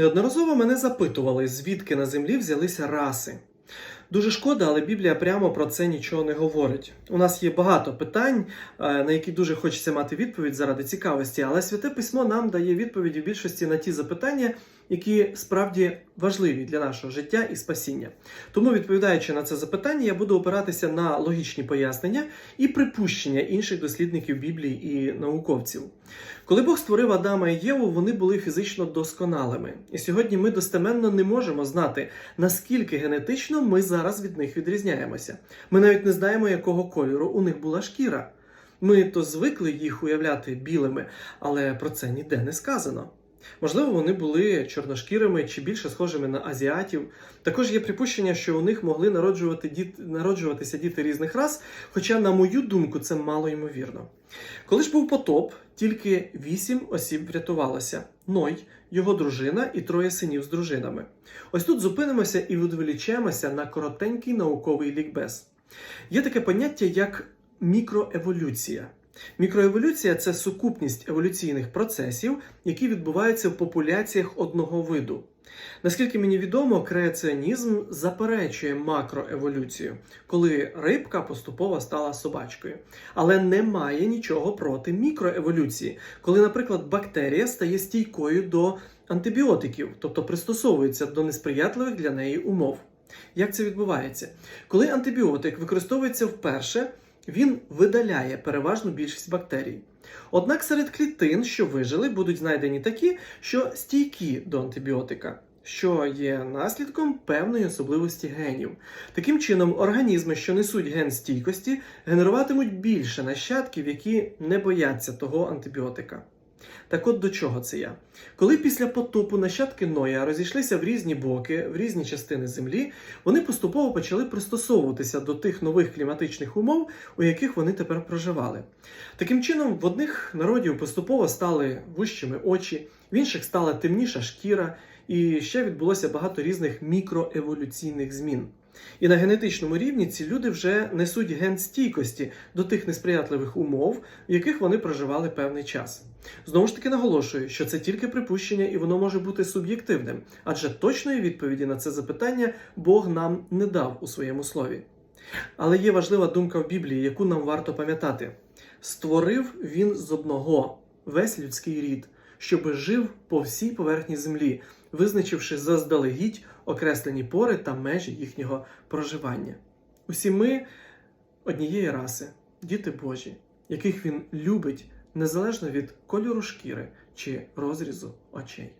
Неодноразово мене запитували, звідки на землі взялися раси. Дуже шкода, але Біблія прямо про це нічого не говорить. У нас є багато питань, е, на які дуже хочеться мати відповідь заради цікавості, але святе письмо нам дає відповіді в більшості на ті запитання, які справді важливі для нашого життя і спасіння. Тому, відповідаючи на це запитання, я буду опиратися на логічні пояснення і припущення інших дослідників Біблії і науковців. Коли Бог створив Адама і Єву, вони були фізично досконалими. І сьогодні ми достеменно не можемо знати, наскільки генетично ми зараз від них відрізняємося. Ми навіть не знаємо, якого кольору у них була шкіра. Ми то звикли їх уявляти білими, але про це ніде не сказано. Можливо, вони були чорношкірими чи більше схожими на азіатів. Також є припущення, що у них могли народжувати діт... народжуватися діти різних рас, хоча, на мою думку, це мало ймовірно. Коли ж був потоп, тільки вісім осіб врятувалося: Ной, його дружина і троє синів з дружинами. Ось тут зупинимося і відволічемося на коротенький науковий лікбез. Є таке поняття як мікроеволюція. Мікроеволюція це сукупність еволюційних процесів, які відбуваються в популяціях одного виду. Наскільки мені відомо, креаціонізм заперечує макроеволюцію, коли рибка поступово стала собачкою. Але немає нічого проти мікроеволюції, коли, наприклад, бактерія стає стійкою до антибіотиків, тобто пристосовується до несприятливих для неї умов. Як це відбувається? Коли антибіотик використовується вперше, він видаляє переважну більшість бактерій. Однак серед клітин, що вижили, будуть знайдені такі, що стійкі до антибіотика, що є наслідком певної особливості генів. Таким чином, організми, що несуть ген стійкості, генеруватимуть більше нащадків, які не бояться того антибіотика. Так от до чого це я? Коли після потопу нащадки Ноя розійшлися в різні боки, в різні частини землі, вони поступово почали пристосовуватися до тих нових кліматичних умов, у яких вони тепер проживали. Таким чином, в одних народів поступово стали вущими очі, в інших стала темніша шкіра, і ще відбулося багато різних мікроеволюційних змін. І на генетичному рівні ці люди вже несуть ген стійкості до тих несприятливих умов, в яких вони проживали певний час. Знову ж таки наголошую, що це тільки припущення і воно може бути суб'єктивним, адже точної відповіді на це запитання Бог нам не дав у своєму слові. Але є важлива думка в Біблії, яку нам варто пам'ятати: створив він з одного весь людський рід, щоби жив по всій поверхні землі, визначивши заздалегідь окреслені пори та межі їхнього проживання. Усі ми однієї раси, діти Божі, яких він любить незалежно від кольору шкіри чи розрізу очей.